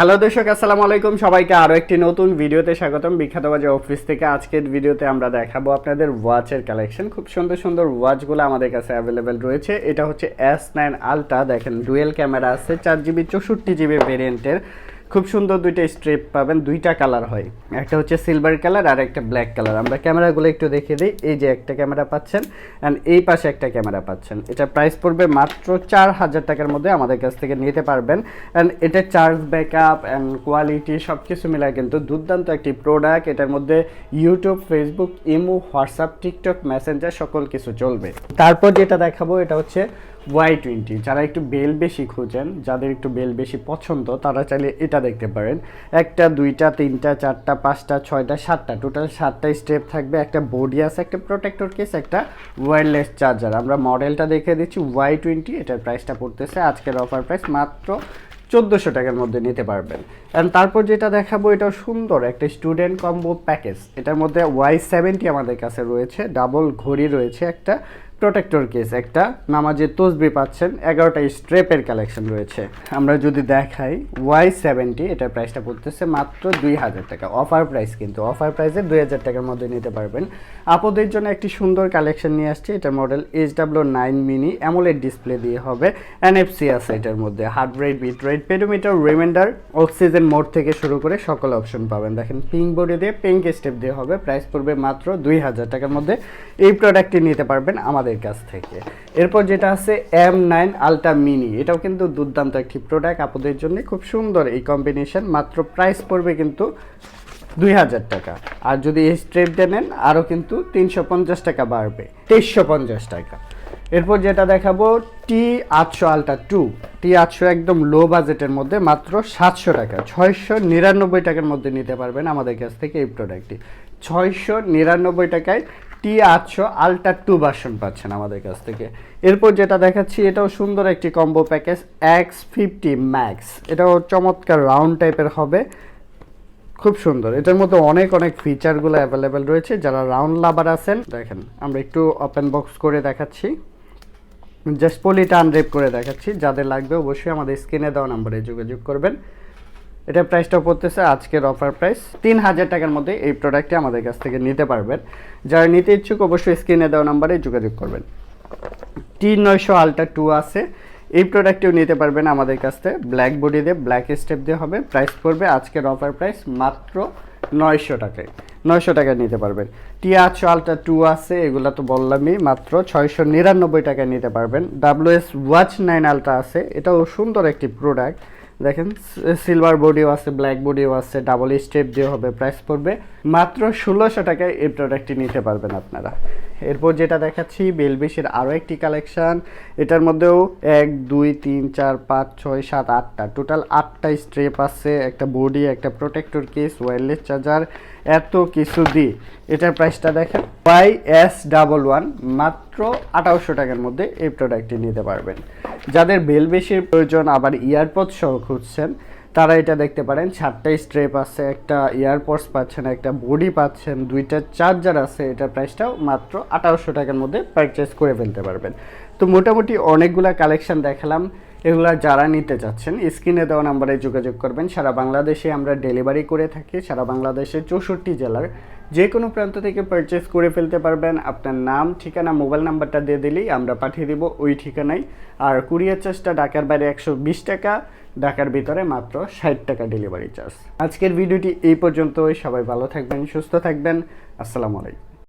Hello দর্শক, আসসালামু আলাইকুম। সবাইকে আরও একটি নতুন ভিডিওতে স্বাগতম। বিখ্যাত বাজার অফিস থেকে আজকের ভিডিওতে আমরা দেখাবো আপনাদের ওয়াচের কালেকশন খুব সুন্দর সুন্দর ওয়াচগুলো আমাদের কাছে অ্যাভেলেবেল রয়েছে। এটা হচ্ছে এস নাইন আলট্রা দেখেন ডুয়েল ক্যামেরা আছে, চার জিবি চৌষট্টি জিবি ভেরিয়েন্টের খুব সুন্দর দুইটা স্ট্রিপ পাবেন, দুইটা কালার হয়। একটা হচ্ছে সিলভার কালার আর একটা ব্ল্যাক কালার আমরা ক্যামেরাগুলো একটু দেখিয়ে দিই। এই যে একটা ক্যামেরা পাচ্ছেন অ্যান্ড এই পাশে একটা ক্যামেরা পাচ্ছেন। এটা প্রাইস পড়বে মাত্র চার হাজার টাকার মধ্যে আমাদের কাছ থেকে নিতে পারবেন। অ্যান্ড এটা চার্জ ব্যাকআপ অ্যান্ড কোয়ালিটি সব কিছু মিলায় কিন্তু দুর্দান্ত একটি প্রোডাক্ট এটার মধ্যে YouTube Facebook imo WhatsApp TikTok Messenger সকল কিছু চলবে। তারপর যেটা দেখাবো, এটা হচ্ছে ওয়াই টোয়েন্টি যারা একটু বেল বেশি খুঁজেন, যাদের একটু বেল বেশি পছন্দ, তারা চাইলে এটা দেখতে পারেন। একটা, দুইটা, তিনটা, চারটা, পাঁচটা, ছয়টা, সাতটা টোটাল সাতটা স্টেপ থাকবে। একটা বডি আছে, একটা প্রোটেক্টর কেস একটা ওয়্যারলেস চার্জার আমরা মডেলটা দেখে দিচ্ছি ওয়াই টোয়েন্টি এটার প্রাইসটা পড়তেছে। আজকের অফার প্রাইস মাত্র চোদ্দোশো টাকার মধ্যে নিতে পারবেন। অ্যান্ড তারপর যেটা দেখাবো, এটাও সুন্দর, একটা স্টুডেন্ট কম্বো প্যাকেজ এটার মধ্যে ওয়াই সেভেন্টি আমাদের কাছে রয়েছে ডাবল ঘড়ি রয়েছে, একটা প্রোটেক্টর কেস একটা। নামাজের তসবি পাচ্ছেন, এগারোটা স্ট্রেপের কালেকশন রয়েছে। আমরা যদি দেখাই ওয়াই সেভেন্টি এটার প্রাইসটা পড়তেছে মাত্র দুই হাজার টাকা। অফার প্রাইস কিন্তু অফার প্রাইসে দুই হাজার টাকার মধ্যে নিতে পারবেন। আপদের জন্য একটি সুন্দর কালেকশন নিয়ে আসছে, এটার model H W nine mini AMOLED display দিয়ে হবে। এনএফসি আছে এটার মধ্যে heart rate beat rate pedometer reminder oxygen mode থেকে শুরু করে সকল অপশন পাবেন। দেখেন পিঙ্ক বডি দিয়ে পিঙ্ক স্টেপ দিয়ে হবে। প্রাইস পড়বে মাত্র দুই হাজার টাকার মধ্যে। এই প্রোডাক্টটি নিতে পারবেন আমাদের কাছ থেকে। এরপর যেটা আছে এম নাইন আলট্রা মিনি এটাও কিন্তু দুর্দান্ত একটি প্রোডাক্ট আপনাদের জন্য। খুব সুন্দর এই কম্বিনেশন মাত্র প্রাইস পড়বে কিন্তু দুই হাজার টাকা। আর যদি এই স্ট্রেপটা নেন, আরও কিন্তু তিনশো পঞ্চাশ টাকা বাড়বে। তেইশশো পঞ্চাশ টাকা। এরপর যেটা দেখাবো টি আটশো আলটা টু টি আটশো একদম লো বাজেটের মধ্যে, মাত্র সাতশো টাকা। ছয়শো নিরানব্বই টাকার মধ্যে নিতে পারবেন আমাদের কাছ থেকে এই প্রোডাক্টটি ছয়শো নিরানব্বই টাকায় টি আটশো আলট্রা টু ভার্সন পাচ্ছেন আমাদের কাছ থেকে। এরপর যেটা দেখাচ্ছি, এটাও সুন্দর একটি combo package X fifty max এটাও চমৎকার রাউন্ড টাইপের হবে। খুব সুন্দর। এটার মধ্যে অনেক অনেক ফিচারগুলো অ্যাভেলেবেল রয়েছে। যারা রাউন্ড লাভার আছেন, দেখেন, আমরা একটু ওপেন বক্স করে দেখাচ্ছি। জাস্ট পলিটা আনরেপ করে দেখাচ্ছি। যাদের লাগবে, অবশ্যই আমাদের স্ক্রিনে দেওয়া নাম্বারে যোগাযোগ করবেন। এটা প্রাইসটা পড়তেছে, আজকের অফার প্রাইস তিন হাজার টাকার মধ্যে এই প্রোডাক্টটি আমাদের কাছ থেকে নিতে পারবেন। যারা নিতে ইচ্ছুক অবশ্যই স্ক্রিনে দেওয়া নাম্বারে যোগাযোগ করবেন। টি নয়শো আলট্রা টু আছে। এই প্রোডাক্টটিও নিতে পারবেন আমাদের কাছ থেকে। ব্ল্যাক বডি দিয়ে ব্ল্যাক স্টেপ দিয়ে হবে। প্রাইস পড়বে আজকের অফার প্রাইস মাত্র নয়শো টাকায়। নয়শো টাকায় নিতে পারবেন। টি আটশো আলট্রা টু আছে, এগুলো তো বললামই, মাত্র ছয়শো নিরানব্বই টাকায় নিতে পারবেন। W S watch nine ultra আছে, এটাও সুন্দর একটি প্রোডাক্ট দেখেন সিলভার বডিও আছে ব্ল্যাক বডিও আছে ডাবল স্টেপ দিয়ে হবে প্রাইস পড়বে মাত্র ষোলোশো টাকায় এই প্রোডাক্টটি নিতে পারবেন আপনারা। এরপর যেটা দেখাচ্ছি বেলবিশের আরও একটি কালেকশন এটার মধ্যেও এক, দুই, তিন, চার, পাঁচ, ছয়, সাত, আটটা। টোটাল আটটা স্ট্রেপ আছে, একটা বডি একটা প্রোটেক্টর কেস ওয়্যারলেস চার্জার এত কিছু দিয়ে। এটার প্রাইসটা দেখেন ওয়াই এস ডাবল ওয়ান মাত্র আঠারোশো টাকার মধ্যে এই প্রোডাক্টটি নিতে পারবেন। যাদের বেল বেশির প্রয়োজন আবার ইয়ারপড সহ খুঁজছেন, তারা এটা দেখতে পারেন। সাতটা স্ট্রেপ আছে, একটা ইয়ারপডস পাচ্ছেন, একটা বডি পাচ্ছেন, দুইটা চার্জার আছে এটার প্রাইসটাও মাত্র আঠারোশো টাকার মধ্যে পারচেস করে ফেলতে পারবেন। তো মোটামুটি অনেকগুলা কালেকশন দেখালাম। এগুলা যারা নিতে চাচ্ছেন, স্ক্রিনে দেওয়া নাম্বারে যোগাযোগ করবেন। সারা বাংলাদেশে আমরা ডেলিভারি করে থাকি, সারা বাংলাদেশের চৌষট্টি জেলার যে কোনো প্রান্ত থেকে পারচেস করে ফেলতে পারবেন। আপনার নাম, ঠিকানা মোবাইল নাম্বারটা দিয়ে দিলেই আমরা পাঠিয়ে দিব ওই ঠিকানায়। আর কুরিয়ার চার্জটা ঢাকার বাইরে একশো বিশ টাকা, ঢাকার ভিতরে মাত্র ষাট টাকা ডেলিভারি চার্জ আজকের ভিডিওটি এই পর্যন্তই। সবাই ভালো থাকবেন, সুস্থ থাকবেন। আসসালামু আলাইকুম।